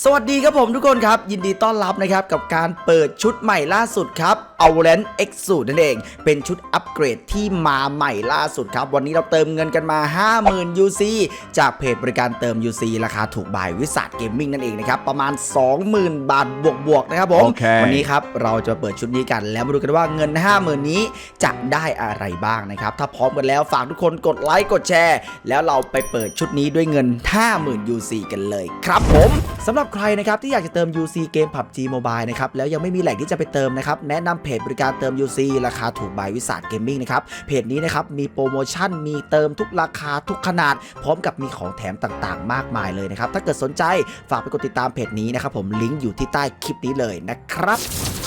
สวัสดีครับผมทุกคนครับ ยินดีต้อนรับนะครับ กับการเปิดชุดใหม่ล่าสุดครับ a v a l a n c e X สูตรนั่นเอง เป็นชุดอัปเกรดที่มาใหม่ล่าสุดครับ วันนี้เราเติมเงินกันมา 50,000 UC จากเพจบริการเติม UC ราคาถูกบายวิสัทเกมมิ่งนั่นเองนะครับ ประมาณ 20,000 บาทบวกๆนะครับผมโอเควันนี้ครับเราจะเปิดชุดนี้กันแล้วมาดูกันว่าเงิน 50,000 นี้จะได้อะไรบ้างนะครับ ถ้าพร้อมกันแล้วฝากทุกคนกดไลค์กดแชร์ แล้วเราไปเปิดชุดนี้ด้วยเงิน 50,000 UC กันเลยครับผม สำหรับใครนะครับที่อยากจะเติม UC เกม PUBG Mobile นะครับแล้วยังไม่มีแหล่งที่จะไปเติมนะครับแนะนำเพจบริการเติม UC ราคาถูกบายวิสัทเกมมิ่งนะครับเพจนี้นะครับมีโปรโมชั่นมีเติมทุกราคาทุกขนาด พร้อมกับมีของแถมต่างๆ มากมายเลยนะครับถ้าเกิดสนใจฝากไปกดติดตามเพจนี้นะครับผมลิงก์อยู่ที่ใต้คลิปนี้เลยนะครับ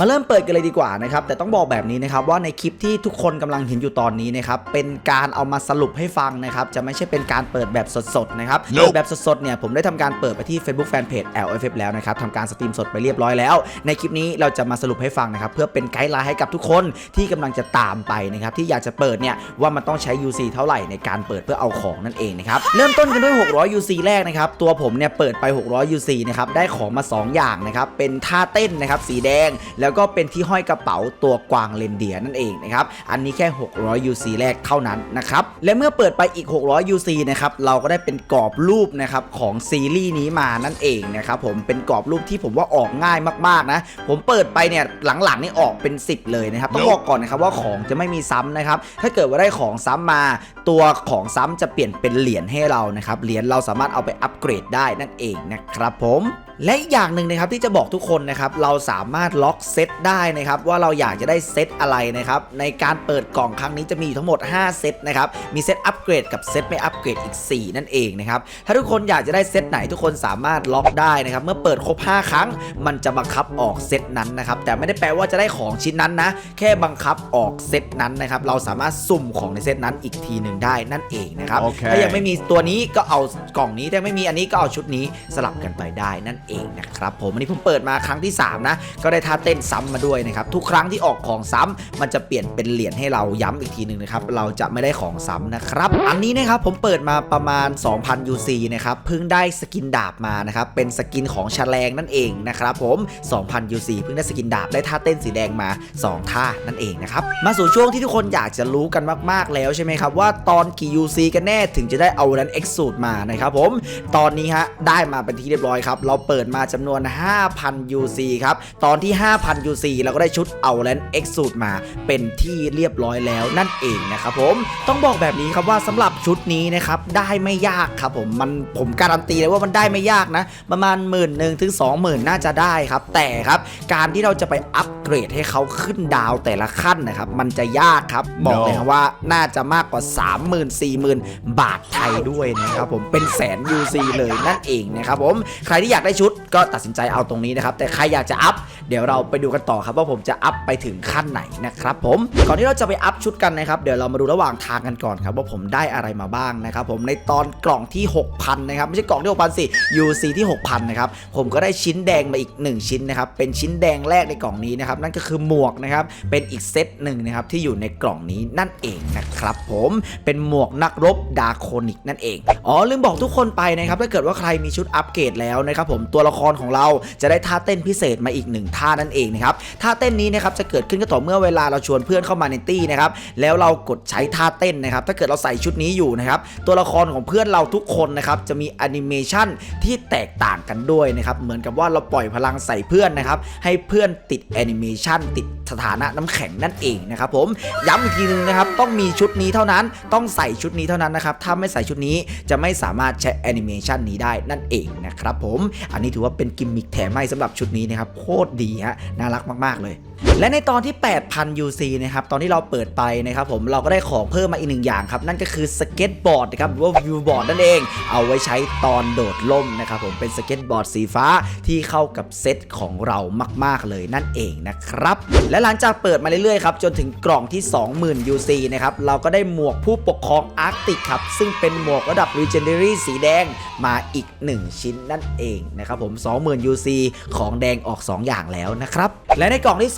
มาเริ่มเปิดกันเลยดีกว่านะครับแต่ต้องบอกแบบนี้นะครับว่าในคลิปที่ทุกคนกำลังเห็นอยู่ตอนนี้นะครับเป็นการเอามาสรุปให้ฟังนะครับจะไม่ใช่เป็นการเปิดแบบสดๆนะครับ Nope เปิดแบบสดๆเนี่ยผมได้ทำการเปิดไปที่ Facebook Fanpage LFF แล้วนะครับทำการสตรีมสดไปเรียบร้อยแล้ว ในคลิปนี้เราจะมาสรุปให้ฟังนะครับเพื่อเป็นไกด์ไลน์ให้กับทุกคนที่กำลังจะตามไปนะครับที่อยากจะเปิดเนี่ยว่ามันต้องใช้ UC เท่าไหร่ในการเปิดเพื่อเอาของนั่นเองนะครับเริ่มต้นกันด้วย 600 UC แรกนะครับตัวผมเนี่ยเปิดไป 600 UC นะครับได้ของมา 2 อย่างนะครับเป็นท่าเต้นนะครับสีแดงแล้วแล้วก็เป็นที่ห้อยกระเป๋าตัวกวางเลนเดียนั่นเองนะครับ อันนี้แค่ 600 UC แรกเท่านั้นนะครับ และเมื่อเปิดไปอีก 600 UC นะครับ เราก็ได้เป็นกรอบรูปนะครับของซีรีส์นี้มานั่นเองนะครับผม เป็นกรอบรูปที่ผมว่าออกง่ายมากๆนะ ผมเปิดไปเนี่ยหลังๆนี่ออกเป็น 10 เลยนะครับ ต้องบอกก่อนนะครับว่าของจะไม่มีซ้ำนะครับ ถ้าเกิดว่าได้ของซ้ำมา ตัวของซ้ำจะเปลี่ยนเป็นเหรียญให้เรานะครับ เหรียญเราสามารถเอาไปอัปเกรดได้นั่นเองนะครับผม และอีกอย่างหนึ่งนะครับที่จะบอกทุกคนนะครับเราสามารถล็อกเซตได้นะครับว่าเราอยากจะได้เซตอะไรนะครับในการเปิดกล่องครั้งนี้จะมีอยู่ทั้งหมด 5 เซตนะครับมีเซตอัปเกรดกับเซตไม่อัปเกรดอีก 4 นั่นเองนะครับถ้าทุกคนอยากจะได้เซตไหนทุกคนสามารถล็อกได้นะครับเมื่อเปิดครบ 5 ครั้ง มันจะบังคับออกเซตนั้นนะครับแต่ไม่ได้แปลว่าจะได้ของชิ้นนั้นนะแค่บังคับออกเซตนั้นนะครับเราสามารถสุ่มของในเซตนั้นอีกทีหนึ่งได้นั่นเองนะครับโอเคถ้ายังไม่มีตัวนี้ก็เอากล่องนี้แต่ไม่มีอันนี้ก็เอาชุดนี้สลับกันไปได้นั่นเองนะครับผมอันนี้ผมเปิดมาครั้งที่ 3 นะ ก็ได้ท่าเต้นซ้ำมาด้วยนะครับ ทุกครั้งที่ออกของซ้ำมันจะเปลี่ยนเป็นเหรียญให้เราย้ำอีกทีหนึ่งนะครับ เราจะไม่ได้ของซ้ำนะครับ อันนี้นะครับผมเปิดมาประมาณ 2,000 UC นะครับ เพิ่งได้สกินดาบมานะครับ เป็นสกินของแฉลงนั่นเองนะครับผม 2,000 UC เพิ่งได้สกินดาบได้ท่าเต้นสีแดงมา 2 ท่านั่นเองนะครับ มาสู่ช่วงที่ทุกคนอยากจะรู้กันมาก ๆ แล้วใช่ไหมครับว่าตอนกี่ UC กันแน่ถึงจะได้เอานั้น X สูตรมานะครับผม ตอนนี้ฮะได้มาเป็นที่เรียบร้อยครับ เราเปิดิดมาจำนวน 5,000 UC ครับ ตอนที่ 5,000 UC เราก็ได้ชุดเอาแลน X สูตรมาเป็นที่เรียบร้อยแล้วนั่นเองนะครับผมต้องบอกแบบนี้ครับว่าสำหรับชุดนี้นะครับได้ไม่ยากครับผมมันผมการันตีเลยว่ามันได้ไม่ยากนะ ประมาณหมื่นหนึ่งถึง20,000น่าจะได้ครับ แต่ครับการที่เราจะไปอัปเกรดให้เขาขึ้นดาวแต่ละขั้นนะครับ มันจะยากครับ บอกเลยครับว่าน่าจะมากกว่า 30,000 40,000 บาทไทยด้วยนะครับผมเป็นแสน UC เลยนั่นเองนะครับผมใครที่อยากได้ชุดก็ตัดสินใจเอาตรงนี้นะครับแต่ใครอยากจะอัพเดี๋ยวเราไปดูกันต่อครับว่าผมจะอัพไปถึงขั้นไหนนะครับผมก่อนที่เราจะไปอัพชุดกันนะครับเดี๋ยวเรามาดูระหว่างทางกันก่อนครับว่าผมได้อะไรมาบ้างนะครับผมในตอนกล่องที่ 6,000นะครับไม่ใช่กล่องที่6,000สิ UC ที่ 6,000นะครับผมก็ได้ชิ้นแดงมาอีก 1 ชิ้นนะครับเป็นชิ้นแดงแรกในกล่องนี้นะครับนั่นก็คือหมวกนะครับเป็นอีกเซตหนึ่งนะครับที่อยู่ในกล่องนี้นั่นเองนะครับผมเป็นหมวกนักรบดาโคนิกนั่นเองอ๋อลืมบอกทุกคนไปนะครับถ้าเกิดว่าใครมีชุดอัปเกรดแล้วนะครับผมตัวัวละครของเราจะได้ท่าเต้นพิเศษมาอีกหนึ่งท่านั่นเองนะครับท่าเต้นนี้นะครับจะเกิดขึ้นก็ต่อเมื่อเวลาเราชวนเพื่อนเข้ามาในตี้นะครับแล้วเรากดใช้ท่าเต้นนะครับถ้าเกิดเราใส่ชุดนี้อยู่นะครับตัวละครของเพื่อนเราทุกคนนะครับจะมีแอนิเมชันที่แตกต่างกันด้วยนะครับเหมือนกับว่าเราปล่อยพลังใส่เพื่อนนะครับให้เพื่อนติดแอนิเมชันติดสถานะน้ำแข็งนั่นเองนะครับผมย้ำอีกทีนึงนะครับต้องมีชุดนี้เท่านั้นต้องใส่ชุดนี้เท่านั้นนะครับถ้าไม่ใส่ชุดนี้จะไม่สามารถใช้แอนิเมชันนี้ได้นั่นเองนะครับผมอันนี้ถือว่าเป็นกิมมิคแถมให้สำหรับชุดนี้นะครับโคตรดีฮะน่ารักมากๆเลยและในตอนที่ 8,000 UC นะครับ ตอนที่เราเปิดไปนะครับผม เราก็ได้ของเพิ่มมาอีกหนึ่งอย่างครับ นั่นก็คือสเก็ตบอร์ดนะครับ หรือว่าวิวบอร์ดนั่นเอง เอาไว้ใช้ตอนโดดล่มนะครับผม เป็นสเก็ตบอร์ดสีฟ้าที่เข้ากับเซตของเรามาก ๆ เลยนั่นเองนะครับ และหลังจากเปิดมาเรื่อย ๆ ครับ จนถึงกล่องที่ 20,000 UC นะครับ เราก็ได้หมวกผู้ปกครองอาร์กติกครับ ซึ่งเป็นหมวกระดับ Legendary สีแดงมาอีก 1 ชิ้นนั่นเองนะครับผม 20,000 UC ของแดงออก 2 อย่างแล้วนะครับ และในกล่องที่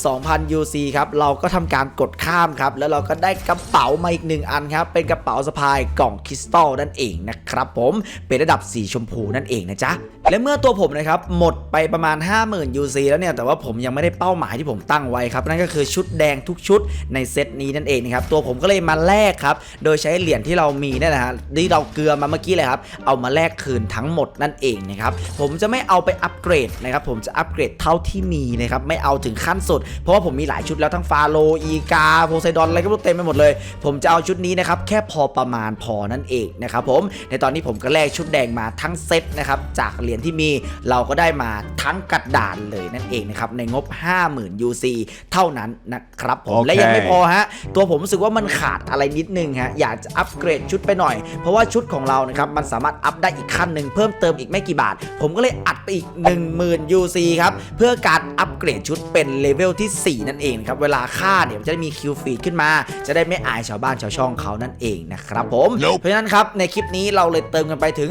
22,000 UC ครับเราก็ทำการกดข้ามครับแล้วเราก็ได้กระเป๋ามาอีกหนึ่งอันครับเป็นกระเป๋าสะพายกล่องคริสตัลนั่นเองนะครับผมเป็นระดับสีชมพูนั่นเองนะจ๊ะและเมื่อตัวผมนะครับหมดไปประมาณ 50,000 UC แล้วเนี่ยแต่ว่าผมยังไม่ได้เป้าหมายที่ผมตั้งไว้ครับนั่นก็คือชุดแดงทุกชุดในเซตนี้นั่นเองนะครับตัวผมก็เลยมาแลกครับโดยใช้เหรียญที่เรามีเนี่ยนะฮะที่เราเกลือมาเมื่อกี้เลยครับเอามาแลกคืนทั้งหมดนั่นเองนะครับผมจะไม่เอาไปอัปเกรดนะครับผมจะอัปเกรดเท่าที่มีนะครับไม่เอาถึงขนสุด เพราะว่าผมมีหลายชุดแล้วทั้งฟาโลอีกาโพไซดอนอะไรก็ไม่รู้เต็มไปหมดเลย ผมจะเอาชุดนี้นะครับแค่พอประมาณพอนั่นเองนะครับผมในตอนนี้ผมก็แลกชุดแดงมาทั้งเซตนะครับจากเหรียญที่มีเราก็ได้มาทั้งกระดานเลยนั่นเองนะครับในงบ 50,000 UC เท่านั้นนะครับผมโอเคและยังไม่พอฮะตัวผมรู้สึกว่ามันขาดอะไรนิดนึงฮะอยากจะอัปเกรดชุดไปหน่อย เพราะว่าชุดของเรานะครับมันสามารถอัพได้อีกขั้นหนึ่งเพิ่มเติมอีกไม่กี่บาท ผมก็เลยอัดไปอีก 10,000 UC ครับเพื่อการอัปเกรดชุดเป็นเลเวลที่ 4 นั่นเองครับ เวลาฆ่าเนี่ยมันจะได้มีคิวฟีดขึ้นมา จะได้ไม่อายชาวบ้านชาวช่องเขานั่นเองนะครับผม Nope เพราะฉะนั้นครับในคลิปนี้เราเลยเติมกันไปถึง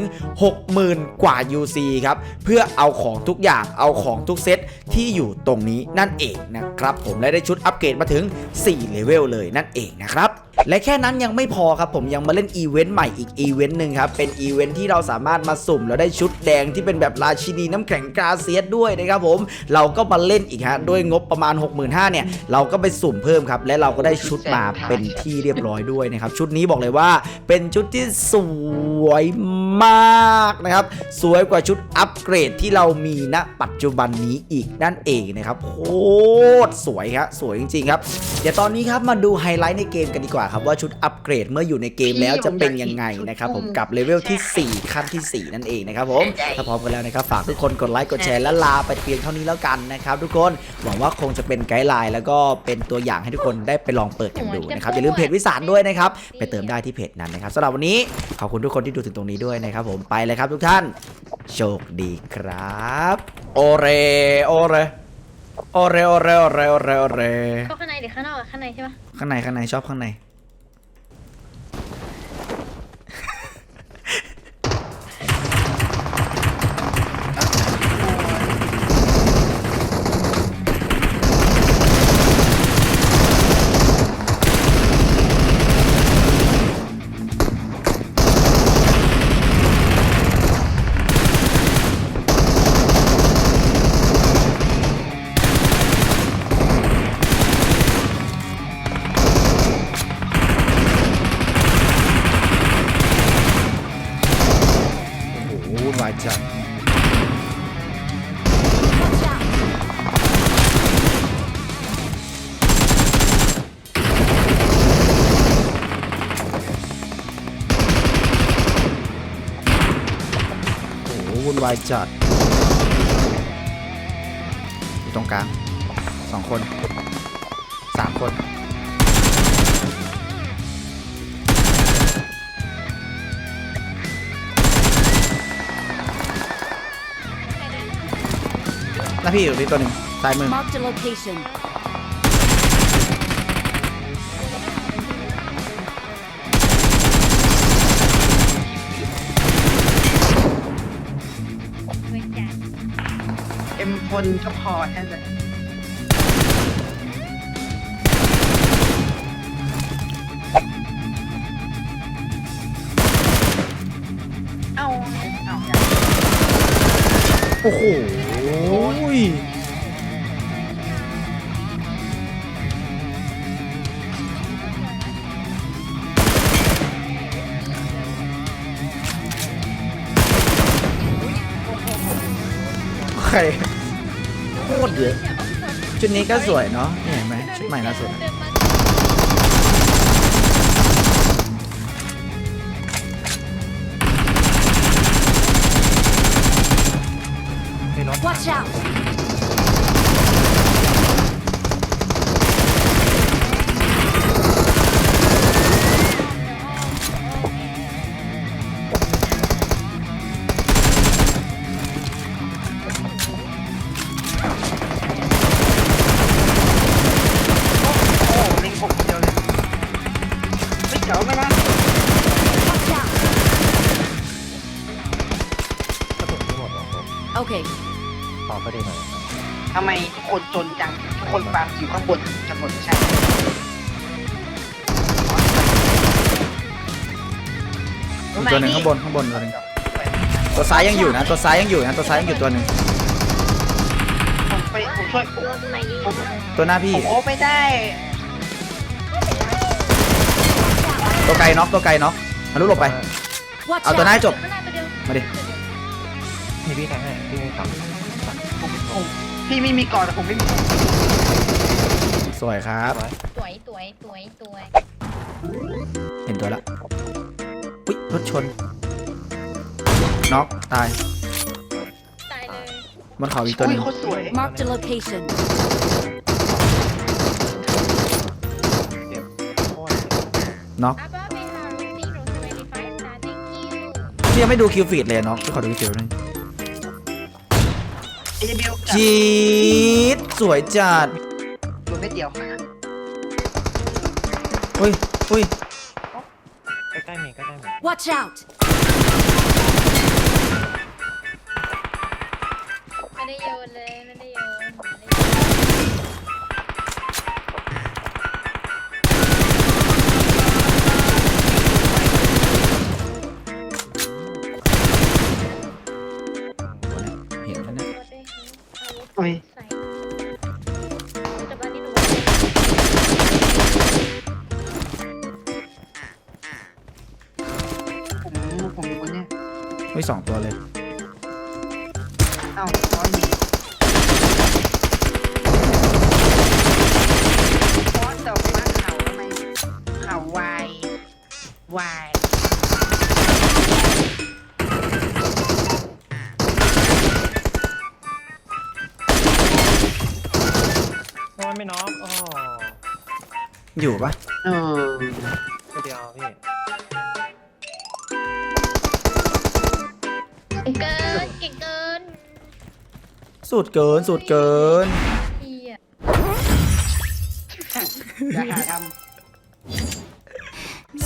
60,000 กว่า UC ครับ เพื่อเอาของทุกอย่างเอาของทุกเซตที่อยู่ตรงนี้นั่นเองนะครับผมและได้ชุดอัปเกรดมาถึง 4 เลเวลเลยนั่นเองนะครับ และแค่นั้นยังไม่พอครับผมยังมาเล่นอีเวนต์ใหม่อีกอีเวนต์หนึ่งครับ เป็นอีเวนต์ที่เราสามารถมาสุ่มแล้วได้ชุดแดงที่เป็นแบบราชินีน้ำแข็งกาเซียสด้วยนะครับผมเราก็มาเล่นอีกฮะด้วยงบประมาณ 65,000เนี่ยเราก็ไปสุ่มเพิ่มครับและเราก็ได้ชุดมาเป็นที่เรียบร้อยด้วยนะครับชุดนี้บอกเลยว่าเป็นชุดที่สวยมากนะครับสวยกว่าชุดอัปเกรดที่เรามีณปัจจุบันนี้อีกนั่นเองนะครับโคตรสวยครับสวยจริงๆครับเดี๋ยวตอนนี้ครับมาดูไฮไลท์ในเกมกันดีกว่าครับว่าชุดอัปเกรดเมื่ออยู่ในเกมแล้วจะเป็นยังไงนะครับผมกับเลเวลที่ 4 ขั้นที่ 4 นั่นเองนะครับผมถ้าพร้อมกันแล้วนะครับฝากทุกคนกดไลค์กดแชร์และลาไปเพียงเท่านี้แล้วกันนะครับทุกคนหวังว่าคงจะเป็นไกด์ไลน์แล้วก็เป็นตัวอย่างให้ทุกคนได้ไปลองเปิดกันดูนะครับอย่าลืมเพจวิสารด้วยนะครับไปเติมได้ที่เพจนั้นนะครับสำหรับวันนี้ขอบคุณทุกคนที่ดูถึงตรงนี้ด้วยนะครับผมไปเลยครับทุกท่าน โชคดีครับ โอเรโอเรโอเรโอเรโอเรโอเรโอเรเข้าข้างในหรือข้างนอกอะข้างในใช่ปะข้างในข้างในชอบข้างใน วุ่นวายจัดโอ้วุ่นวายจัดอยู่ตรงกลางสองคนสามคน น้าพี่อยู่ที่ตัวหนึ่งซ้ายมือ Marked a location. ไม่จ่ายเอ็มพลก็พอแค่นั้น รโคตรเยอะชุดนี้ก็สวยเนาะเห็นไหมชุดใหม่ล่าสุดอะเดินมา Watch out! Okay. ครับทำไมทุกคนจนจังทุกคนฟาร์มอยู่ข้างบนกันหมดใช่อีกตัวหนึ่งข้างบนข้างบนตัวหนึงตัวซ้ายยังอยู่นะ ตัวซ้ายยังอยู่นะ ตัวซ้ายยังอยู่ตัวหนึ่งผมไปผมช่วยผมโดนไหนผมตัวหน้าพี่ ผมโอ้ไม่ได้ ตัวไกลน็อกตัวไกลน็อกทะลุหลบไป Watch เอาตัวหน้า out! ให้จบข้างหน้าตัวเดียวมาดิ นี่พี่แทงให้พี่ไม่ทำผมผมพี่ไม่มีก่อนแต่ผมไม่มีสวยครับ สวยสวยสวยสวยเห็นตัวละอุ้ยรถชนน็อกตายตายเลยบนเขาอีกตัวหอุ้นึยงโคตรสวย Marked a location. เจ็บโคตรน็อกเป็นมารูซี่โรสวรีไฟสตาร์ท thank you พี่ยังไม่ดูคิวฟีดเลยน็อกพี่ขอดูคิวหนึง เอเบลกับจีดสวยจัดตัวไม่เดียวอุ้ยอุ้ยใกล้ๆมีใกล้ๆมี Watch out! ไม่ได้โยนเลย ไม่ได้โยน โยนด้วยอาวุธโอ้ยใส่แต่บ้านนี้หนูผมผมอยู่บนเนี้ยอุ้ยสองตัวเลย เอ้าร้อยหนึ่งฟอสดอกฟ้าเขาทำไมเขาวายวาย ไม่น็อกโอ้อยู่ปะเออตัวเดียวพี่ เก่งเกิน เก่งเกินสุดเกินสุดเกินพี่อะอย่าหาท